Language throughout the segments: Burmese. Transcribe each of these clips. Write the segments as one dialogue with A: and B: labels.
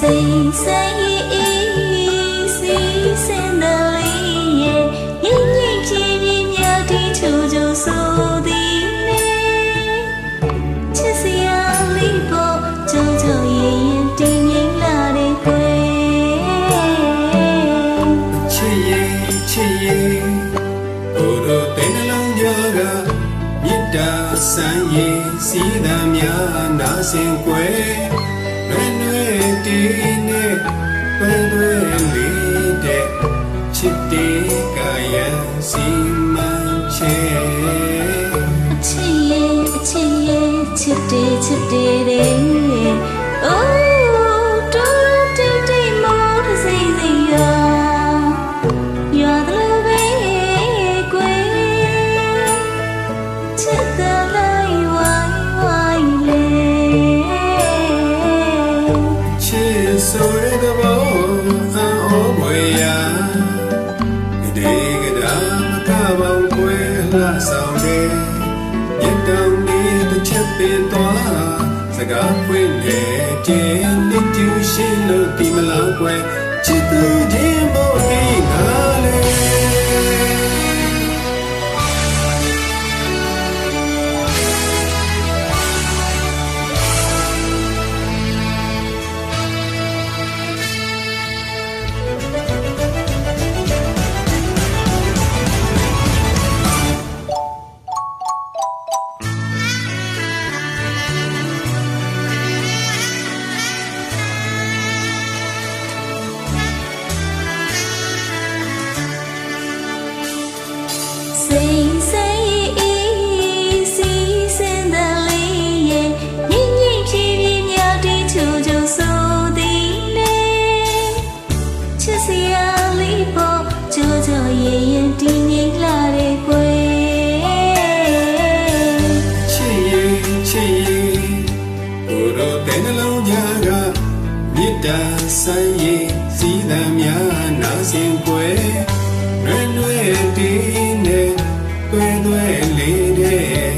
A: စိတ်ဆိုင်အေးစီစင်တယ်လေးရဲ့ညင်ညင်ဖြည်းဖြည်းမြတ်တီချူချူဆိုသည်လေချစ်စရာလေးပေါ်ကြုံကြုံရင်ရင်တင်းငိမ့်လာတဲ့ကွယ်
B: ချ တည်နဲ့ပန်းွယ်လေးတဲ့ချစ်တဲ့ကာယံစီမံချေ
A: အချစ်ရဲ့အချစ်ရဲ့ချစ်တယ်ချစ်တယ်တဲ့အိုးတူ တစ်ချက်
B: ပင်သွားစကားပွင့်လေကျင်းနှစ်ကျူရှိလို့ဒီမလားကွယ်ချစ်သူချင်းမို့
A: တ္တာဆိုင်ရင်
B: စီးသာများနာစင်ကွယ်ရွယ်ရွယ်တည်နဲ့တွေ့တွေ့လေးတဲ့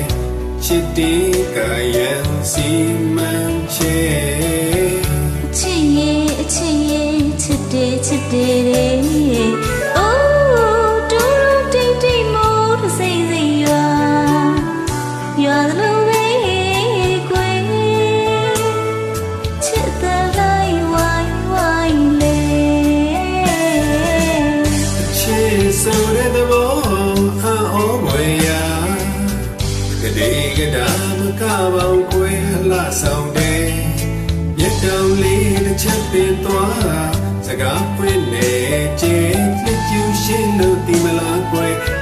B: ချစ်တဲ့ကာယံစီမံချေ
A: ချစ်ရဲ့အချစ်ရဲ့ချစ်တယ်ချစ်တ
B: ဆိုတဲ့သဘောအံ့ဩမွေရာကလေးကဒါမကပေါင်းကွယ်လှဆောင်တယ်မြတ်တောင်လေးတစ်ချက်ပင်သွားစကားပွင့်နေကျင်းလက်ကျူရှင်းလို့ဒီမလားကွယ်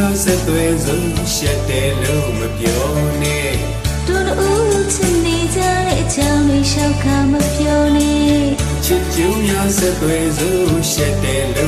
B: များ
A: ဆက်
B: သွဲစုံရှက်တယ်လို့မပြောနဲ့
A: တူတူချစ်နေကြတဲ့အကြောင်းလေးရှောက်ခါမပြောနဲ့
B: ချစ်ကြုံများဆက်သွဲစုံရှက်တယ်လို့